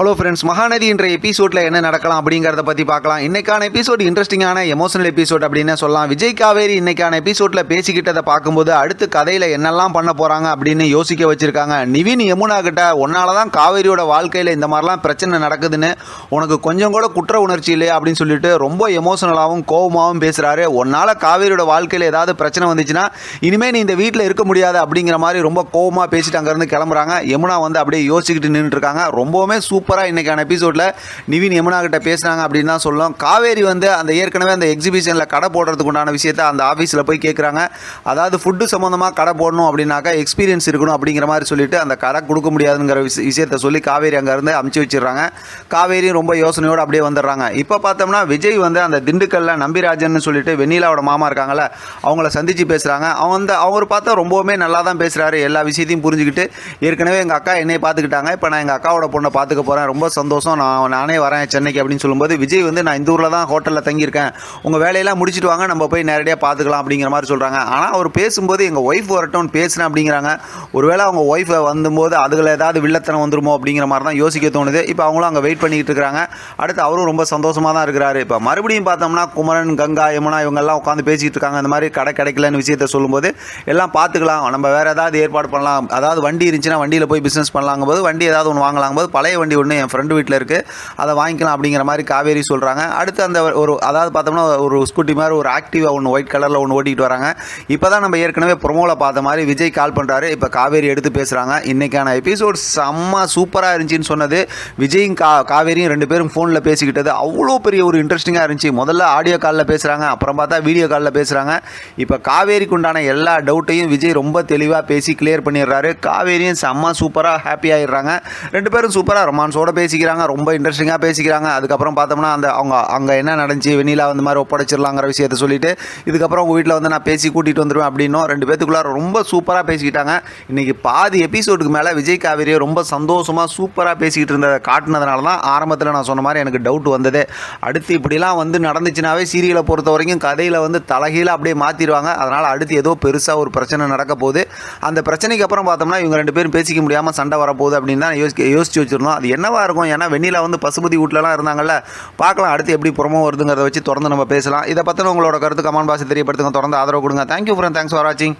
Hello friends Mahanadi என்ற எபிசோடில் என்ன நடக்கலாம் அப்படிங்கிறத பற்றி பார்க்கலாம். இன்றைக்கான எபிசோட் இன்ட்ரெஸ்டிங்கான எமோஷனல் எபிசோட் அப்படின்னு சொல்லலாம். விஜய் காவேரி இன்னைக்கான எபிசோடில் பேசிக்கிட்டதை பார்க்கும்போது அடுத்து கதையில் என்னெல்லாம் பண்ண போகிறாங்க அப்படின்னு யோசிக்க வச்சுருக்காங்க. நிவின் யமுனா கிட்ட உன்னால தான் காவேரியோட வாழ்க்கையில் இந்த மாதிரிலாம் பிரச்சனை நடக்குதுன்னு உனக்கு கொஞ்சம் கூட குற்ற உணர்ச்சி இல்லையா? அப்படின்னு சொல்லிட்டு ரொம்ப எமோஷனலாகவும் கோபமாகவும் பேசுகிறாரு உன்னால் காவேரியோட வாழ்க்கையில் ஏதாவது பிரச்சனை வந்துச்சுன்னா இனிமேல் நீ இந்த வீட்டில் இருக்க முடியாது அப்படிங்கிற மாதிரி ரொம்ப கோபமாக பேசிட்டு அங்கேருந்து கிளம்புறாங்க. யமுனா வந்து அப்படியே யோசிச்சுக்கிட்டு நின்றுட்டு ரொம்பவுமே சூப்பர் சூப்பராக இன்றைக்கான எபிசோடில் நிவின் யமுனாகிட்ட பேசுனாங்க அப்படின்னு தான் சொல்லலாம் காவேரி வந்து அந்த ஏற்கனவே அந்த எக்ஸிபிஷனில் கடை போடுறதுக்கு உண்டான விஷயத்த அந்த ஆஃபீஸில் போய் கேட்குறாங்க அதாவது ஃபுட்டு சம்மந்தமாக கடை போடணும் அப்படின்னாக்கா எக்ஸ்பீரியன்ஸ் இருக்கணும் அப்படிங்கிற மாதிரி சொல்லிட்டு அந்த கடை கொடுக்க முடியாதுங்கிற விஷ விஷயத்த சொல்லி காவேரி அங்கேருந்து அமுச்சு வச்சிடுறாங்க. காவேரி ரொம்ப யோசனையோடு அப்படியே வந்துடுறாங்க. இப்போ பார்த்தோம்னா விஜய் வந்து அந்த திண்டுக்கல்ல நம்பிராஜன் சொல்லிட்டு வெண்ணிலாவோட மாமா இருக்காங்கல்ல அவங்கள சந்தித்து பேசுகிறாங்க அவங்க வந்து அவர் பார்த்தா ரொம்பவுமே நல்லா தான் பேசுகிறாரு எல்லா விஷயத்தையும் புரிஞ்சுக்கிட்டு ஏற்கனவே எங்கள் அக்கா என்னை பார்த்துக்கிட்டாங்க. இப்போ நான் எங்கள் அக்காவோட பொண்ணை பார்த்துக்க போகிறேன் ரொம்ப சந்தோஷம். நான் நானே வரேன் சென்னைக்கு அப்படின்னு சொல்லும்போது விஜய் வந்து நான் இந்த ஊரில் தான் ஹோட்டலில் தங்கியிருக்கேன். உங்கள் வேலையெல்லாம் முடிச்சுட்டு வாங்க நம்ம போய் நேரடியாக பார்த்துக்கலாம் அப்படிங்கிற மாதிரி சொல்கிறாங்க ஆனால் அவர் பேசும்போது எங்கள் ஒய்ஃப் வரட்டும் பேசுனேன் அப்படிங்கிறாங்க. ஒருவேளை அவங்க ஒய்ஃபை வந்தும்போது அதில் ஏதாவது வில்லத்தனம் வந்துருமோ அப்படிங்கிற மாதிரி தான் யோசிக்க தோணுது. இப்போ அவங்களும் அங்கே வெயிட் பண்ணிக்கிட்டு இருக்கிறாங்க அடுத்து அவரும் ரொம்ப சந்தோஷமாக தான் இருக்கிறாரு. இப்போ மறுபடியும் பார்த்தோம்னா குமரன் கங்கா யமுனா இவங்கெல்லாம் உட்காந்து பேசிக்கிட்டு இருக்காங்க. இந்த மாதிரி கடை கிடைக்கலன்னு விஷயத்த சொல்லும்போது எல்லாம் பார்த்துக்கலாம். நம்ம வேறு ஏதாவது ஏற்பாடு பண்ணலாம். அதாவது வண்டி இருந்துச்சுன்னா வண்டியில் போய் பிஸ்னஸ் பண்ணலாங்கும் போது வண்டி ஏதாவது ஒன்று வாங்கலாங்கும் போது பழைய வண்டி ஒன்று என் ஃப்ரெண்டு வீட்டில் இருக்குது அதை வாங்கிக்கலாம் அப்படிங்கிற மாதிரி காவேரி சொல்கிறாங்க அடுத்து அந்த ஒரு அதாவது பார்த்தோம்னா ஒரு ஸ்கூட்டி மாதிரி ஒரு ஆக்டிவாக ஒன்று ஒயிட் கலரில் ஒன்று ஓட்டிகிட்டு வராங்க. இப்போ தான் நம்ம ஏற்கனவே ப்ரொமோவில் பார்த்த மாதிரி விஜய் கால் பண்ணுறாரு இப்போ காவேரி எடுத்து பேசுகிறாங்க இன்றைக்கான எபிசோட் செம்ம சூப்பராக இருந்துச்சுன்னு சொன்னது விஜயும் கா காவேரியும் ரெண்டு பேரும் ஃபோனில் பேசிக்கிட்டது அவ்வளோ பெரிய ஒரு இன்ட்ரெஸ்டிங்காக இருந்துச்சு. முதல்ல ஆடியோ காலில் பேசுகிறாங்க அப்புறம் பார்த்தா வீடியோ காலில் பேசுகிறாங்க இப்போ காவேரிக்கு உண்டான எல்லா டவுட்டையும் விஜய் ரொம்ப தெளிவாக பேசி கிளியர் பண்ணிடுறாரு. காவேரியும் செம்ம சூப்பராக ஹாப்பி ஆகிடுறாங்க ரெண்டு பேரும் சூப்பராக ரொமான்ஸோட பேசிக்கிறாங்க ரொம்ப இன்ட்ரெஸ்டிங்காக பேசிக்கிறாங்க. அதுக்கப்புறம் பார்த்தோம்னா அந்த அவங்க அங்கே என்ன நடந்துச்சு வெண்ணிலா வந்து மாதிரி ஒப்படைச்சிடலாங்கிற விஷயத்த சொல்லிட்டு இதுக்கப்புறம் உங்கள் வீட்டில் வந்து நான் பேசி கூட்டிகிட்டு வந்துடுவேன் அப்படின்னும் ரெண்டு பேத்துக்குள்ளார ரொம்ப சூப்பராக பேசிக்கிட்டாங்க. இன்றைக்கி பாதி எபிசோடுக்கு மேலே விஜய் காவேரியை ரொம்ப சந்தோஷமாக சூப்பராக பேசிக்கிட்டு இருந்ததை காட்டினதுனால தான் ஆரம்பத்தில் நான் சொன்ன மாதிரி எனக்கு டவுட் வந்தது. அடுத்து இப்படிலாம் வந்து நடந்துச்சுனாவே சீரியலை பொறுத்த வரைக்கும் கதையில் வந்து தலைகீழ அப்படியே மாற்றிடுவாங்க அதனால் அடுத்து ஏதோ பெருசாக ஒரு பிரச்சனை நடக்க போகுது. அந்த பிரச்சனைக்கு அப்புறம் பார்த்தோம்னா இவங்க ரெண்டு பேரும் பேசிக்க முடியாமல் சண்டை வரப்போகுது அப்படின்னு தான் யோசிக்க யோசிச்சு வச்சுருந்தோம். அது என்னவா இருக்கும்? ஏன்னா வெண்ணிலா வந்து பசுபதி வீட்டிலலாம் இருந்தாங்கல்ல பார்க்கலாம் அடுத்து எப்படி புறமோ வருதுங்கிறத வச்சு தொடர்ந்து நம்ம பேசலாம். இதை பற்றின உங்களோட கருத்து கமெண்ட் பாசி தெரியப்படுத்துங்க. தொடர்ந்து ஆதரவு கொடுங்க. தேங்க்யூ ஃப்ரெண்ட் தேங்க்ஸ் ஃபார் வாட்சிங்